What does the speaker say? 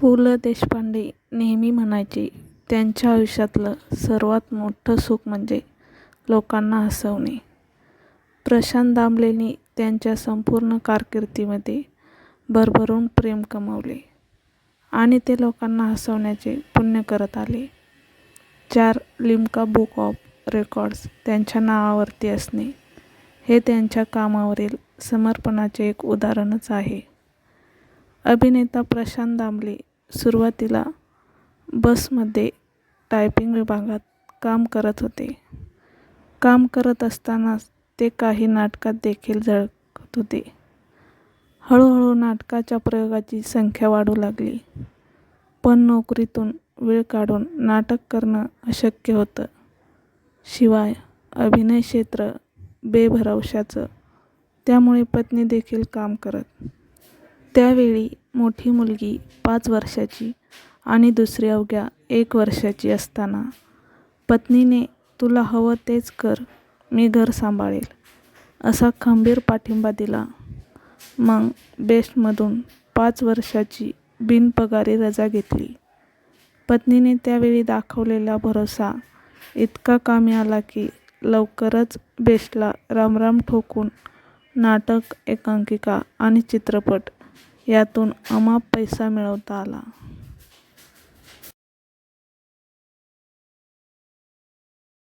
पु ल देशपांडे नेहमी म्हणायचे त्यांच्या आयुष्यातलं सर्वात मोठं सुख म्हणजे लोकांना हसवणे. प्रशांत दामलेंनी त्यांच्या संपूर्ण कारकिर्दीमध्ये भरभरून प्रेम कमवले आणि ते लोकांना हसवण्याचे पुण्य करत आले. चार लिम्का बुक ऑफ रेकॉर्ड्स त्यांच्या नावावरती असणे हे त्यांच्या कामावरील समर्पणाचे एक उदाहरणच आहे. अभिनेता प्रशांत दामले सुरुवातीला बसमध्ये टायपिंग विभागात काम करत होते. काम करत असतानाच ते काही नाटकात देखील झळकत होते. हळूहळू नाटकाच्या प्रयोगाची संख्या वाढू लागली. पण नोकरीतून वेळ काढून नाटक करणं अशक्य होतं. शिवाय अभिनय क्षेत्र बेभरवशाचं. त्यामुळे पत्नी देखील काम करत. त्यावेळी मोठी मुलगी पाच वर्षाची आणि दुसरी अवघ्या एक वर्षाची असताना पत्नीने तुला हवं तेच कर मी घर सांभाळेल असा खंबीर पाठिंबा दिला. मग बेस्टमधून पाच वर्षाची बिनपगारी रजा घेतली. पत्नीने त्यावेळी दाखवलेला भरोसा इतका कामी आला की लवकरच बेस्टला रामराम ठोकून नाटक, एकांकिका आणि चित्रपट यातून अमाप पैसा मिळवता आला.